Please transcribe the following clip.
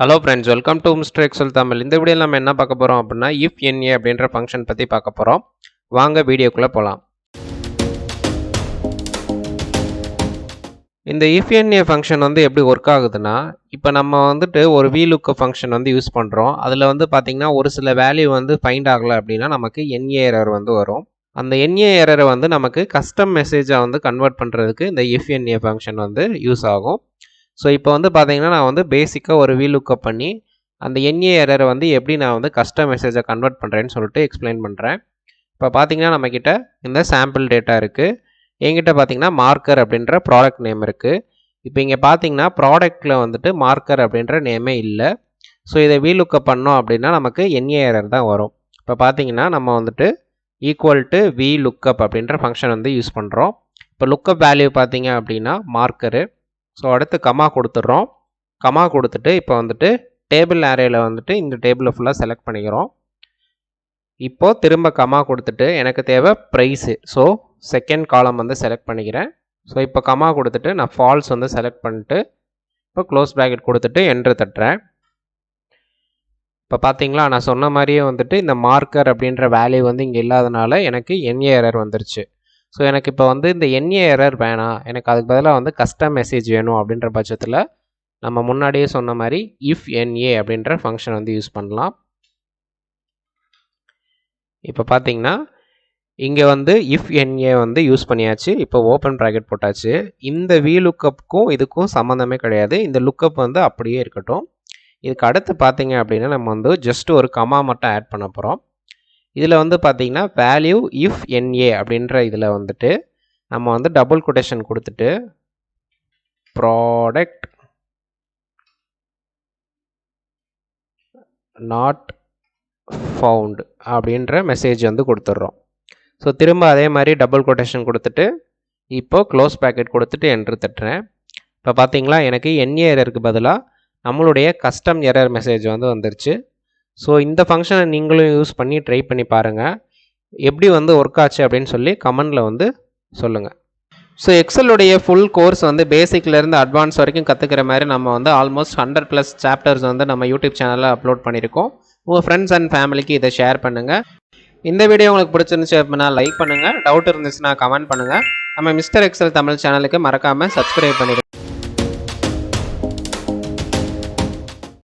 Hello friends welcome to mister Excel Tamil இந்த video நம்ம என்ன பார்க்க போகிறோம் அப்படின்னா இஃப் என்ஏ அப்படின்ற ஃபங்க்ஷன் பற்றி பார்க்க போகிறோம் வாங்க வீடியோக்குள்ளே போகலாம் இந்த இஃப் என்ஏ ஃபங்க்ஷன் வந்து எப்படி ஒர்க் ஆகுதுன்னா இப்போ நம்ம வந்துட்டு ஒரு வீலுக்கு ஃபங்க்ஷன் வந்து யூஸ் பண்ணுறோம் அதில் வந்து பார்த்திங்கன்னா ஒரு சில வேல்யூ வந்து ஃபைண்ட் ஆகலை அப்படின்னா நமக்கு என்ஏ எரர் வந்து வரும். அந்த என்ஏ எரரை வந்து நமக்கு கஸ்டம் மெசேஜாக வந்து கன்வெர்ட் பண்ணுறதுக்கு இந்த இஃப் என்ஏ ஃபங்க்ஷன் வந்து யூஸ் ஆகும். ஸோ இப்போ வந்து பார்த்தீங்கன்னா நான் வந்து பேசிக்காக ஒரு வீலுக்கப் பண்ணி அந்த என்ஏ எரரை வந்து எப்படி நான் வந்து கஸ்டம் மெசேஜை கன்வெர்ட் பண்ணுறேன்னு சொல்லிட்டு எக்ஸ்பிளைன் பண்ணுறேன் இப்போ பார்த்தீங்கன்னா நம்மக்கிட்ட இந்த சாம்பிள் டேட்டா இருக்குது என்கிட்ட பார்த்தீங்கன்னா மார்க்கர் அப்படின்ற ப்ராடக்ட் நேம் இருக்குது இப்போ இங்கே பார்த்தீங்கன்னா ப்ராடக்ட்டில் வந்துட்டு மார்க்கர் அப்படின்ற நேமே இல்லை. ஸோ இதை வீலுக்கப் பண்ணோம் அப்படின்னா நமக்கு என்ஏ எரர் தான் வரும். இப்போ பார்த்தீங்கன்னா நம்ம வந்துட்டு ஈக்குவல் டு வி லுக்கப் அப்படின்ற ஃபங்க்ஷன் வந்து யூஸ் பண்ணுறோம் இப்போ லுக்கப் வேல்யூ பார்த்தீங்க அப்படின்னா மார்க்கரு ஸோ அடுத்து கமா கொடுத்துட்றோம். கமா கொடுத்துட்டு இப்போ வந்துட்டு டேபிள் ஏரியாவில் வந்துட்டு இந்த டேபிளை ஃபுல்லாக செலக்ட் பண்ணிக்கிறோம். இப்போது திரும்ப கமா கொடுத்துட்டு எனக்கு தேவை ப்ரைஸு ஸோ செகண்ட் காலம் வந்து செலக்ட் பண்ணிக்கிறேன். ஸோ இப்போ கமா கொடுத்துட்டு நான் ஃபால்ஸ் வந்து செலக்ட் பண்ணிட்டு இப்போ க்ளோஸ் ப்ராக்கெட் கொடுத்துட்டு என்ட்ரு தட்டுறேன். இப்போ பார்த்தீங்களா நான் சொன்ன மாதிரியே வந்துட்டு இந்த மார்க்கர் அப்படின்ற வேல்யூ வந்து இங்கே இல்லாதனால எனக்கு என்ஏ எரர் வந்துருச்சு. ஸோ எனக்கு இப்போ வந்து இந்த என்ஏ எரர் வேணாம் எனக்கு அதுக்கு பதிலாக வந்து கஸ்டம் மெசேஜ் வேணும் அப்படின்ற பட்சத்தில் நம்ம முன்னாடியே சொன்ன மாதிரி இஃப் என்ஏ அப்படின்ற ஃபங்க்ஷன் வந்து யூஸ் பண்ணலாம். இப்போ பார்த்தீங்கன்னா இங்கே வந்து இஃப் என்ஏ வந்து யூஸ் பண்ணியாச்சு. இப்போ ஓப்பன் ப்ராக்கெட் போட்டாச்சு. இந்த வி லுக்கப்புக்கும் இதுக்கும் சம்மந்தமே கிடையாது. இந்த லுக்கப் வந்து அப்படியே இருக்கட்டும். இதுக்கு அடுத்து பார்த்தீங்க அப்படின்னா நம்ம வந்து ஜஸ்ட் ஒரு கமா மட்டும் ஆட் பண்ண போகிறோம் இதில் வந்து பார்த்தீங்கன்னா வேல்யூ இஃப் என்ஏ அப்படின்ற இதில் வந்துட்டு நம்ம வந்து டபுள் கொட்டேஷன் கொடுத்துட்டு ப்ராடக்ட் நாட் ஃபவுண்ட் அப்படின்ற மெசேஜ் வந்து கொடுத்துட்றோம். ஸோ திரும்ப அதே மாதிரி டபுள் கொட்டேஷன் கொடுத்துட்டு இப்போது க்ளோஸ் பேக்கெட் கொடுத்துட்டு என்ட்ரு தட்டுறேன். இப்போ பார்த்தீங்களா எனக்கு என்ஏ எரருக்கு பதிலாக நம்மளுடைய கஸ்டம் எரர் மெசேஜ் வந்து வந்துருச்சு. ஸோ இந்த ஃபங்க்ஷனை நீங்களும் யூஸ் பண்ணி ட்ரை பண்ணி பாருங்கள் எப்படி வந்து ஒர்க் ஆச்சு அப்படின்னு சொல்லி கமெண்டில் வந்து சொல்லுங்கள் ஸோ எக்ஸலுடைய ஃபுல் கோர்ஸ் வந்து பேசிக்லேருந்து அட்வான்ஸ் வரைக்கும் கற்றுக்கிற மாதிரி நம்ம வந்து ஆல்மோஸ்ட் ஹண்ட்ரட் ப்ளஸ் சாப்டர்ஸ் வந்து நம்ம யூடியூப் சேனலில் அப்லோட் பண்ணியிருக்கோம். உங்கள் ஃப்ரெண்ட்ஸ் அண்ட் ஃபேமிலிக்கு இதை ஷேர் பண்ணுங்கள் இந்த வீடியோ உங்களுக்கு பிடிச்சிருந்துச்சு அப்படின்னா லைக் பண்ணுங்கள் டவுட் இருந்துச்சுன்னா கமெண்ட் பண்ணுங்கள் நம்ம மிஸ்டர் எக்ஸல் தமிழ் சேனலுக்கு மறக்காமல் சப்ஸ்கிரைப் பண்ணிடுங்க